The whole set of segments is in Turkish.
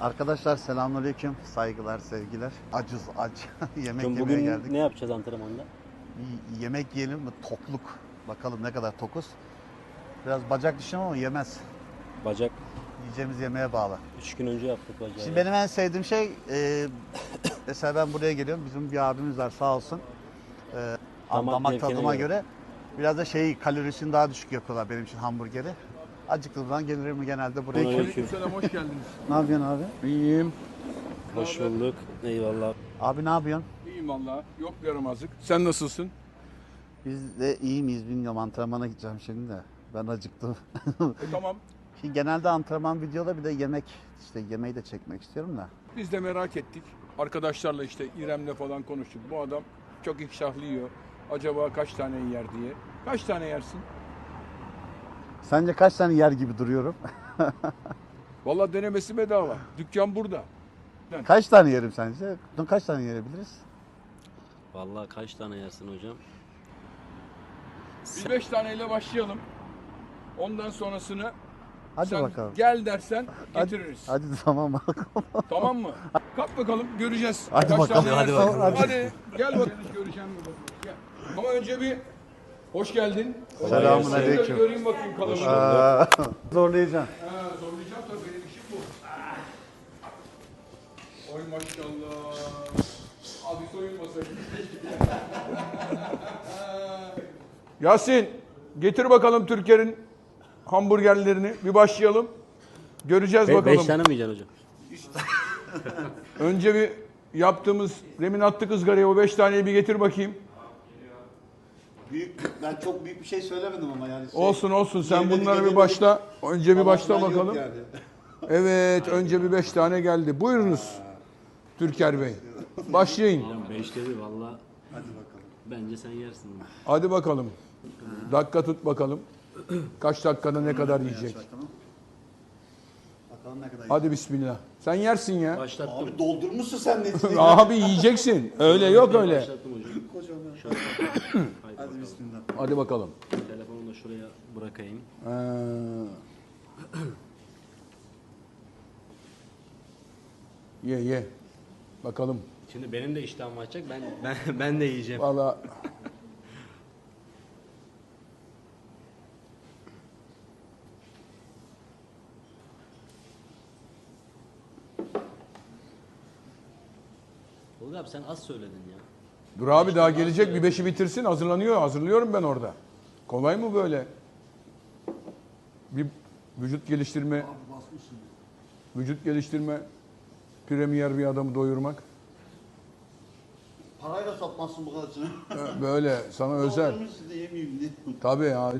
Arkadaşlar selamünaleyküm. Saygılar, sevgiler. Acız aç. Yemek Hocam yemeye bugün geldik. ne yapacağız antrenmanda? Y- Yemek yiyelim mi? Tokluk. Bakalım ne kadar tokuz. Biraz bacak düşünüyorum ama yemez. Bacak. Yiyeceğimiz yemeğe bağlı. 3 gün önce yaptık bacağı. Şimdi benim en sevdiğim şey e, mesela ben buraya geliyorum. Bizim bir abimiz var sağ olsun. E, Damak damak, tadıma göre. göre. biraz da şey kalorisini daha düşük yapıyorlar benim için hamburgeri. Acıktığım zaman gelirim genelde buraya. Aleyküm. Selam hoş geldiniz. Ne yapıyorsun abi? İyiyim. Hoş bulduk. Eyvallah. Abi ne yapıyorsun? İyiyim valla. Yok bir yaramazlık. Sen nasılsın? Biz de iyi miyiz bilmiyorum antrenmana gideceğim şimdi de. Ben acıktım. E, tamam. Şimdi genelde antrenman videoda bir de yemek işte yemeği de çekmek istiyorum da. Biz de merak ettik. Arkadaşlarla işte İrem'le falan konuştuk. Bu adam çok iştahlı yiyor. Acaba kaç tane yer diye. Kaç tane yersin? Sence kaç tane yer gibi duruyorum? Valla denemesi bedava. Dükkan burada. kaç tane yerim sence? Kaç tane yiyebiliriz? Vallahi kaç tane yersin hocam? Biz beş taneyle başlayalım. Ondan sonrasını Hadi sen bakalım. gel dersen Hadi, getiririz. hadi tamam bakalım. Tamam mı? Kalk bakalım göreceğiz. Hadi Kaç bakalım. tane Hadi yersin? bakalım. Hadi. Hadi gel bakalım. Göreceğim mi bakalım. Gel. Ama önce bir hoş geldin. Selamun aleyküm. Göreyim bakayım kalıbını. Aa, Zorlayacağım. Ha, zorlayacağım tabii benim işim bu. Oy maşallah. Abi soyunmasaydın. Yasin getir bakalım Türker'in hamburgerlerini. Bir başlayalım. Göreceğiz 5 bakalım. tane mi yiyeceksin hocam? Önce bir yaptığımız demin attık ızgaraya o beş taneyi bir getir bakayım. Büyük, ben çok büyük bir şey söylemedim ama yani. Olsun olsun sen Yemedik, bunları bir başla. Önce bir başla yok bakalım. yani. Evet önce bir beş tane geldi. Buyurunuz Türker Bey. Başlayın. Hocam 5 dedi valla. Hadi bakalım. Bence sen yersin. bunu. Hadi bakalım. Dakika tut bakalım. Kaç dakikada ne kadar yiyecek. Bakalım. Bakalım ne kadar Hadi bismillah. Sen yersin ya. Başlattım. Abi doldurmuşsun sen ne Abi yiyeceksin. Öyle yok öyle. Başlattım hocam. Kocaman. Bismillah. Hadi bakalım. Telefonu da şuraya bırakayım. Ee, Ye ye. Bakalım. Şimdi benim de iştahım açacak. Ben ben ben de yiyeceğim. Valla Tolga abi sen az söyledin ya. Dur abi daha gelecek bir beşi bitirsin hazırlanıyor. Hazırlıyorum ben orada. Kolay mı böyle? Bir vücut geliştirme, vücut geliştirme, premier bir adamı doyurmak. Parayla satmazsın bu kadarını. Böyle sana özel. Doldurmuşsun da yemeyeyim diye. Tabii ya.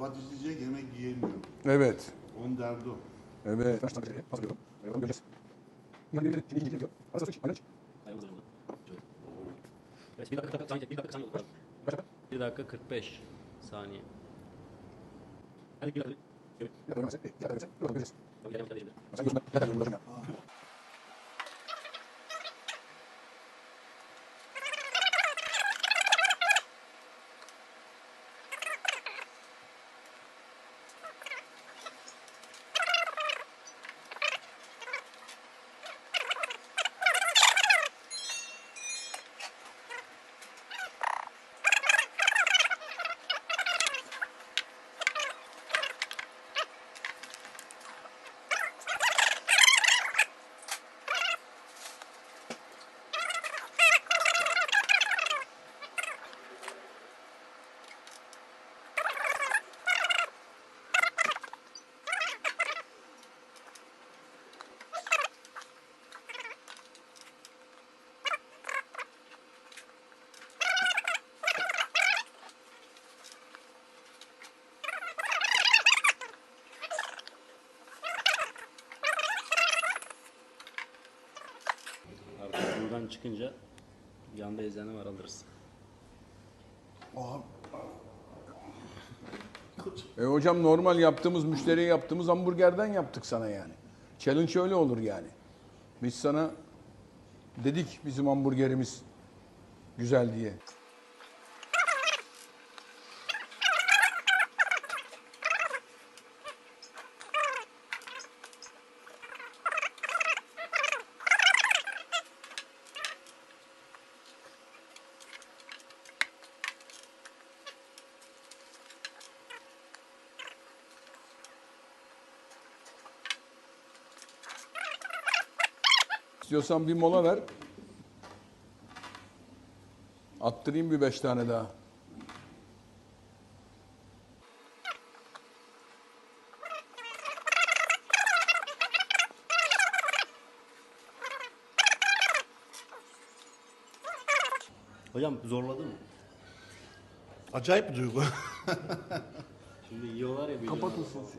Bat izleyecek yemek yiyemiyor. Evet. Onun derdi o. Evet. Evet, bir dakika saniye, bir dakika saniye. Bir dakika 45 saniye. Hadi bir dakika. Tabii, gelelim, gelelim. Artık buradan çıkınca yanda eczane var alırız. E hocam normal yaptığımız, müşteriye yaptığımız hamburgerden yaptık sana yani. Challenge öyle olur yani. Biz sana dedik bizim hamburgerimiz güzel diye. İstiyorsan bir mola ver. Attırayım bir beş tane daha. Hocam zorladı mı? Acayip bir duygu. Şimdi yiyorlar ya. Kapat usulsü.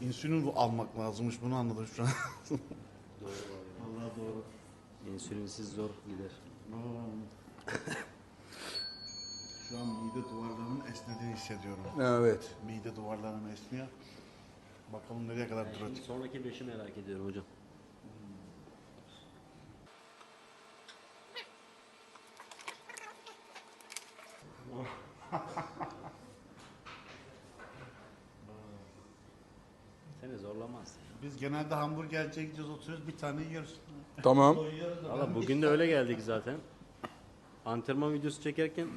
İnsülin bu almak lazımmış bunu anladım şu an. Doğru abi. Allah doğru. İnsülinsiz zor gider. Şu an mide duvarlarının esnediğini hissediyorum. Evet. Mide duvarlarının esniyor. Bakalım nereye kadar duracak. sonraki beşi merak ediyorum hocam. Seni zorlamaz. Biz genelde hamburgerciye gidiyoruz oturuyoruz bir tane yiyoruz. Tamam. Doyuyoruz da Valla bugün de öyle geldik zaten. Antrenman videosu çekerken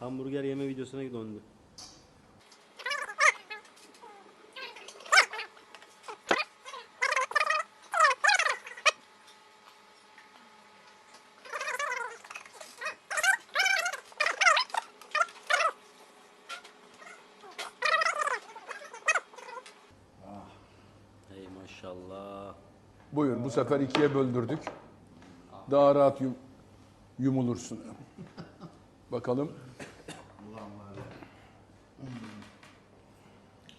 hamburger yeme videosuna döndü. Maşallah. Buyur bu sefer ikiye böldürdük. Daha rahat yum- yumulursun. Bakalım. Ulan var ya.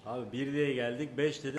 Abi bir diye geldik, beş dedi.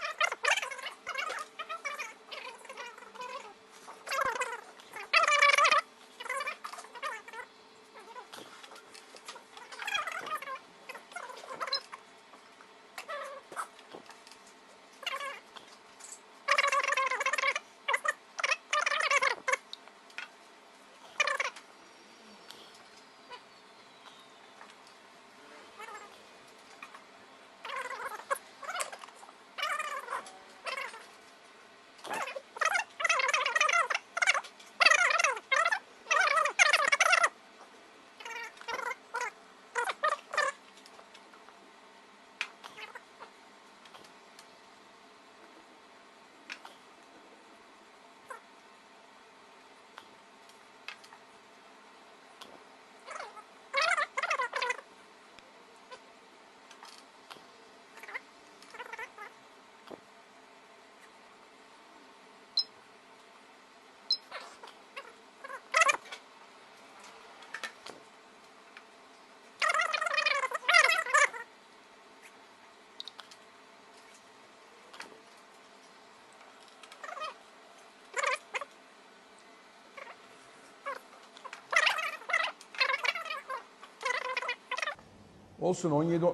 Olsun 17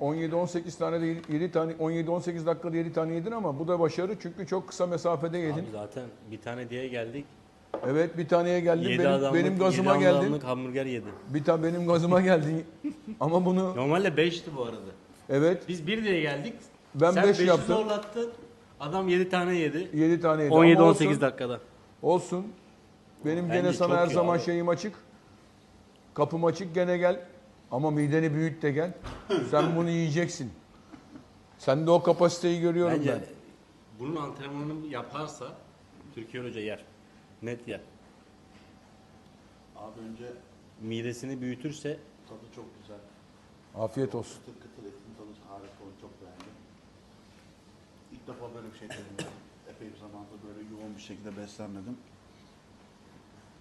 17 18 tane de 7 tane 17 18 dakikada 7 tane yedin ama bu da başarı çünkü çok kısa mesafede yedin. Abi zaten bir tane diye geldik. Evet bir taneye geldin Yedi benim, adamlık, benim gazıma yedi geldin. hamburger yedi. Bir tane benim gazıma geldin. Ama bunu Normalde beşti bu arada. evet Biz bir diye geldik. Ben Sen beş beşi yaptım. zorlattın. Adam yedi tane yedi. 7 tane yedi. Ama olsun, 17-18 dakikada. Olsun. Benim Bence gene sana her zaman abi. şeyim açık. Kapım açık gene gel. Ama mideni büyüt de gel. Sen bunu yiyeceksin. Sende o kapasiteyi görüyorum Bence ben. bunun antrenmanını yaparsa Türkiye Hoca yer. Net yer. Abi önce Midesini büyütürse tadı çok güzel. Afiyet olsun. Kıtır kıtır etin tadı harika oldu. Çok beğendim. İlk defa böyle bir şey denedim. Epey bir zamandır böyle yoğun bir şekilde beslenmedim.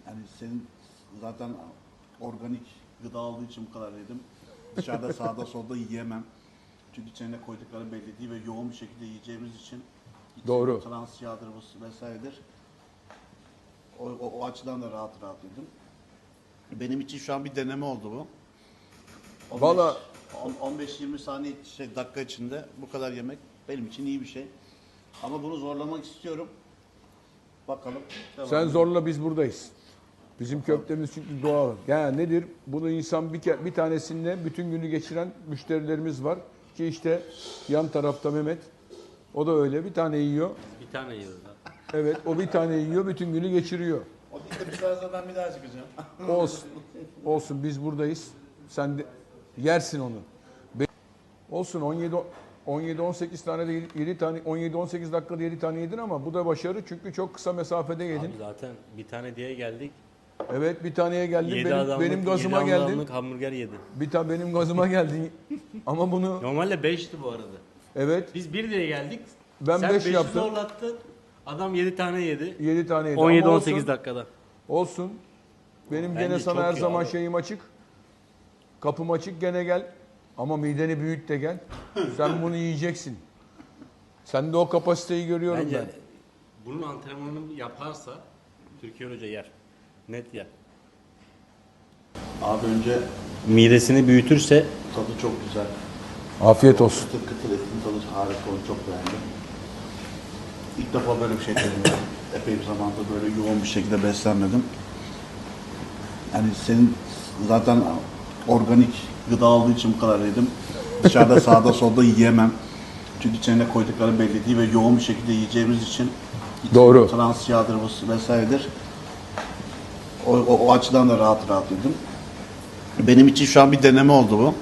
Yani senin zaten organik gıda olduğu için bu kadar yedim. Dışarıda sağda solda yiyemem. Çünkü içine koydukları belli değil ve yoğun bir şekilde yiyeceğimiz için Doğru. Trans yağdır bu vesairedir. O, o, o açıdan da rahat rahat yedim. Benim için şu an bir deneme oldu bu. 15 Valla- on- 15-20 saniye şey, dakika içinde bu kadar yemek benim için iyi bir şey. Ama bunu zorlamak istiyorum. Bakalım. Devam Sen edelim. zorla biz buradayız. Bizim köftemiz çünkü doğal. Yani nedir? Bunu insan bir, ke- bir tanesinde bütün günü geçiren müşterilerimiz var. Ki işte yan tarafta Mehmet. O da öyle. Bir tane yiyor. bir tane yiyoruz. ha. Evet o bir tane yiyor. Bütün günü geçiriyor. O sonra ben bir daha çıkacağım. Olsun. Olsun biz buradayız. Sen de yersin onu. Be- Olsun 17 17-18 tane de 7 tane 17-18 dakikada 7 tane yedin ama bu da başarı çünkü çok kısa mesafede yedin. Abi zaten bir tane diye geldik. Evet bir taneye geldin 7 benim, adamlık, benim gazıma yedi geldin. adamlık hamburger yedi. Bir tane benim gazıma geldin. Ama bunu Normalde 5'ti bu arada. evet Biz 1 diye geldik. Ben Sen beş beşi yaptım. zorlattın. Adam 7 tane yedi. 7 tane yedi. Ama olsun, 17-18 dakikada. Olsun. Benim Bence gene sana çok her iyi zaman abi. şeyim açık. Kapım açık gene gel. Ama mideni büyüt de gel. Sen bunu yiyeceksin. Sende o kapasiteyi görüyorum Bence ben. bunun antrenmanını yaparsa Türkiye Hoca yer. Net yer. Abi önce Midesini büyütürse tadı çok güzel. Afiyet olsun. Kıtır kıtır etin tadı harika onu çok beğendim. İlk defa böyle bir şey deniyorum. Epey bir zamanda böyle yoğun bir şekilde beslenmedim. Yani senin zaten organik gıda olduğu için bu kadar yedim. Dışarıda sağda solda yiyemem. Çünkü içine koydukları belli değil ve yoğun bir şekilde yiyeceğimiz için Doğru. Trans yağdır bu vesairedir. O, o, o açıdan da rahat rahat yedim. Benim için şu an bir deneme oldu bu.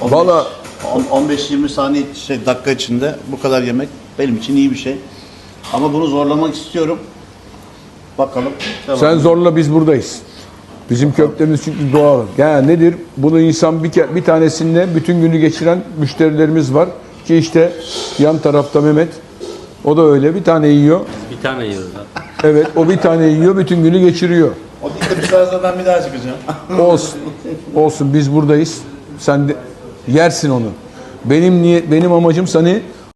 15 Valla- on- 15-20 saniye şey dakika içinde bu kadar yemek benim için iyi bir şey. Ama bunu zorlamak istiyorum. Bakalım. Devam. Sen zorla biz buradayız. Bizim köftemiz çünkü doğal. Yani nedir? Bunu insan bir, ke- bir tanesinde bütün günü geçiren müşterilerimiz var. Ki işte yan tarafta Mehmet. O da öyle bir tane yiyor. bir tane yiyoruz. ha. Evet o bir tane yiyor bütün günü geçiriyor. O bir zaten bir daha çıkacağım. Olsun. Olsun biz buradayız. Sen de yersin onu. Benim niyet benim amacım seni